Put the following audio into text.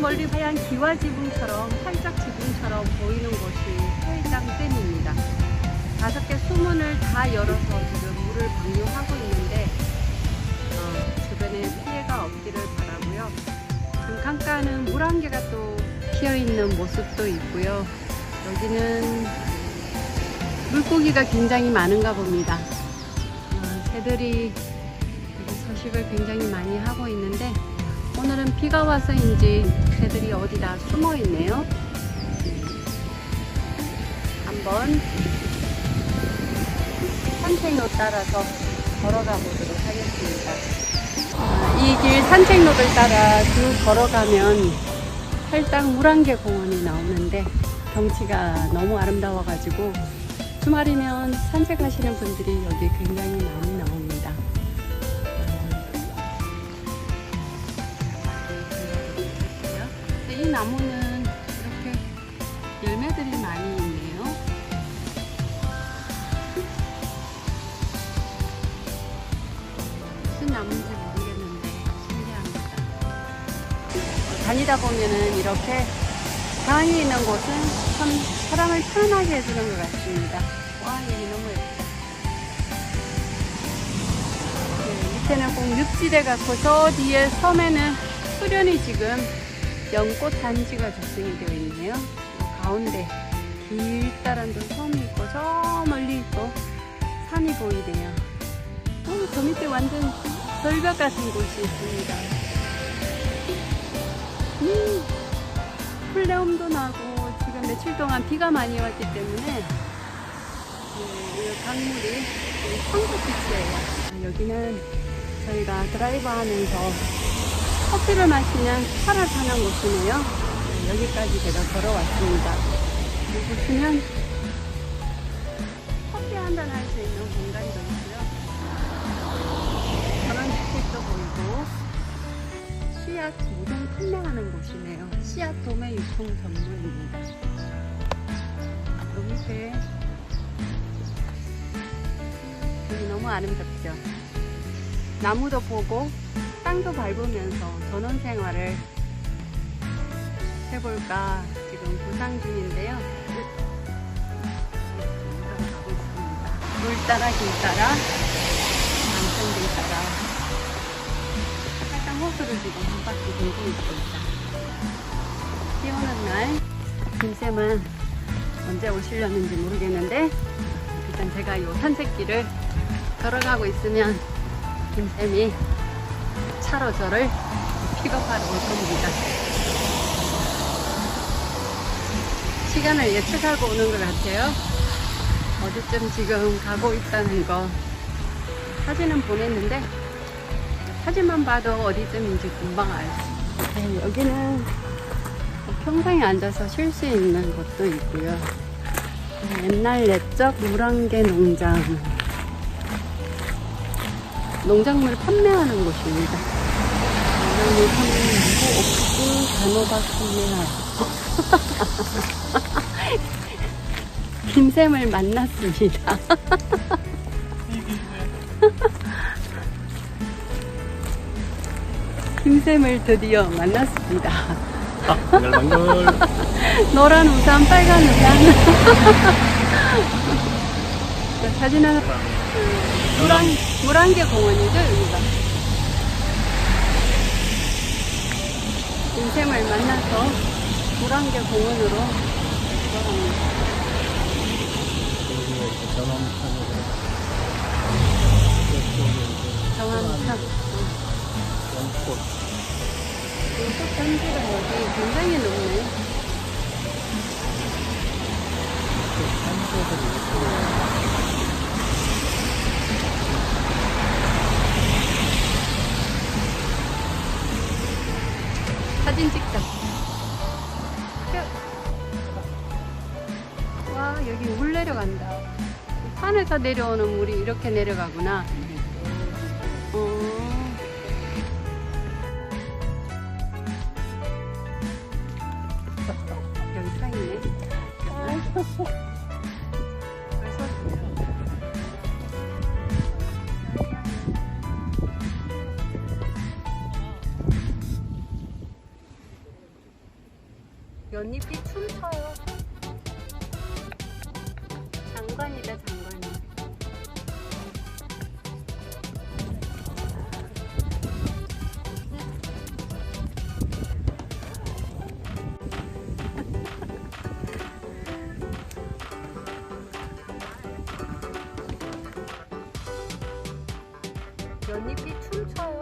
멀리 하얀 기와 지붕처럼 활짝 지붕처럼 보이는 곳이 해장댐입니다. 다섯 개 수문을 다 열어서 지금 물을 방류하고 있는데 어, 주변에 피해가 없기를 바라고요. 지금 강가는 물 한 개가 또 피어 있는 모습도 있고요. 여기는 물고기가 굉장히 많은가 봅니다. 어, 새들이 서식을 굉장히 많이 하고 있는데 오늘은 비가 와서인지 새들이 어디 다 숨어 있네요. 한번 산책로 따라서 걸어가 보도록 하겠습니다. 이길 산책로를 따라 쭉 걸어가면 살짝 물안개 공원이 나오는데 경치가 너무 아름다워 가지고 주말이면 산책하시는 분들이 여기 굉장히 나 나무는 이렇게 열매들이 많이 있네요. 무슨 나무인지 모르겠는데 신기합니다. 어, 다니다 보면은 이렇게 강이 있는 곳은 참 사람을 편하게 해주는 것 같습니다. 와, 여기 너무 예쁘다. 네, 밑에는 꼭 늪지대 같고 저 뒤에 섬에는 수련이 지금 연꽃 단지가 조성이 되어 있네요. 그 가운데 길다란 또 섬이 있고 저 멀리 또 산이 보이네요. 어, 저 밑에 완전 절벽 같은 곳이 있습니다. 음, 풀레움도 나고 지금 며칠 동안 비가 많이 왔기 때문에 네, 이 강물이 황소빛이에요. 아, 여기는 저희가 드라이브 하면서 커피를 마시는 차를 타는 곳이네요. 네, 여기까지 제가 걸어왔습니다. 여기 보시면 커피 한 잔 할 수 있는 공간도 있고요. 저런 주택도 보이고 씨앗 모종 판매하는 곳이네요. 씨앗 도매 유통 전문입니다. 요 밑에 여기 너무 아름답죠? 나무도 보고 땅도 밟으면서 전원 생활을 해볼까 지금 구상 중인데요. 물 따라 길 따라 남편길 따라 살짝 호수를 지금 한 바퀴 돌고 있습니다. 비 오는 날 김쌤은 언제 오시려는지 모르겠는데 일단 제가 이 산책길을 걸어가고 있으면 김쌤이 차로 저를 픽업하러 올 겁니다. 시간을 예측하고 오는 것 같아요. 어디쯤 지금 가고 있다는 거 사진은 보냈는데 사진만 봐도 어디쯤인지 금방 알 수 있어요. 네, 여기는 평상에 앉아서 쉴 수 있는 곳도 있고요. 옛날 옛적 물안개 농장 농작물을 판매하는 곳입니다. 농작물 판매하고 옥수 단호박 판매하고 김샘을 만났습니다. 김샘을 드디어 만났습니다. 노란 우산, 빨간 우산. 자, 사진 하나. 물안, 물안개 공원이죠, 여기가. 인생을 만나서 물안개 공원으로 들어갑니다. 정암산. 이꽃 단지가 여기 굉장히 높네. 사진 찍자. 뿅. 와, 여기 물 내려간다. 산에서 내려오는 물이 이렇게 내려가구나. 어. 여기 상이네. 연잎이 춤춰요. 장관이다, 장관이. 연잎이 춤춰요.